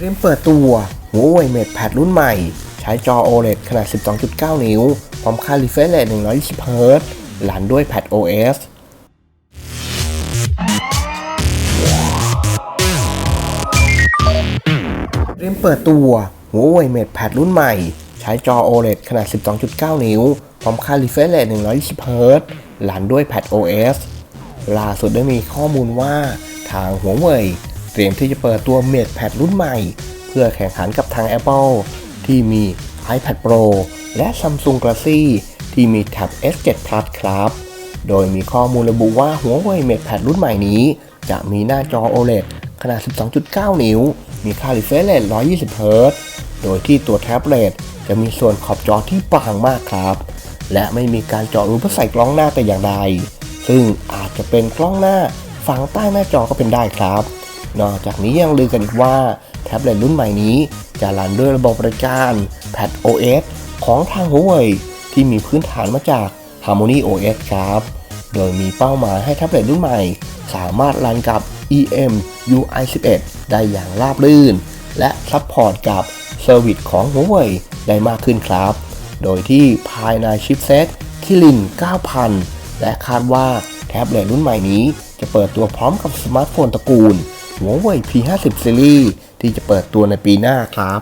เตรียมเปิดตัว Huawei Mate Pad รุ่นใหม่ ใช้จอ OLED ขนาด 12.9 นิ้ว พร้อมค่า refresh rate 120 Hz หลันด้วย Pad OS เตรียมเปิดตัว Huawei Mate Pad รุ่นใหม่ ใช้จอ OLED ขนาด 12.9 นิ้ว พร้อมค่า refresh rate 120 Hz หลันด้วย Pad OS ล่าสุดได้มีข้อมูลว่าทาง Huawei รียมที่จะเปิดตัว Mate Pad รุ่นใหม่ เพื่อแข่งขันกับทาง Apple ที่มี iPad Pro และ Samsung Galaxy ที่มีแท็บ S7 Plus ครับ โดยมีข้อมูลระบุว่า Huawei Mate Pad รุ่นใหม่นี้ จะมีหน้าจอ OLED ขนาด 12.9 นิ้ว มีค่า refresh rate 120 Hz โดยที่ตัวแท็บเล็ตจะมีส่วนขอบจอที่บางมากครับ และไม่มีการเจาะรูเพื่อใส่กล้องหน้าแต่อย่างใด ซึ่งอาจจะเป็นกล้องหน้าฝังใต้หน้าจอก็เป็นได้ครับ นอกจากนี้ยังลือกันอีกว่าแท็บเล็ตรุ่นใหม่นี้จะรันด้วยระบบบริการ Pad OS ของทาง Huawei ที่มีพื้นฐานมาจาก Harmony OS ครับ โดยมีเป้าหมายให้แท็บเล็ตรุ่นใหม่ สามารถรันกับ EM UI 11ได้อย่างราบรื่น และซัพพอร์ตกับเซอร์วิสของ Huawei ได้มากขึ้นครับ โดยที่ภายในชิปเซตคิริน 9000 และคาดว่าแท็บเล็ตรุ่นใหม่นี้จะเปิดตัวพร้อมกับสมาร์ทโฟนตระกูล Huawei P50 Series ที่จะเปิดตัวในปีหน้าครับ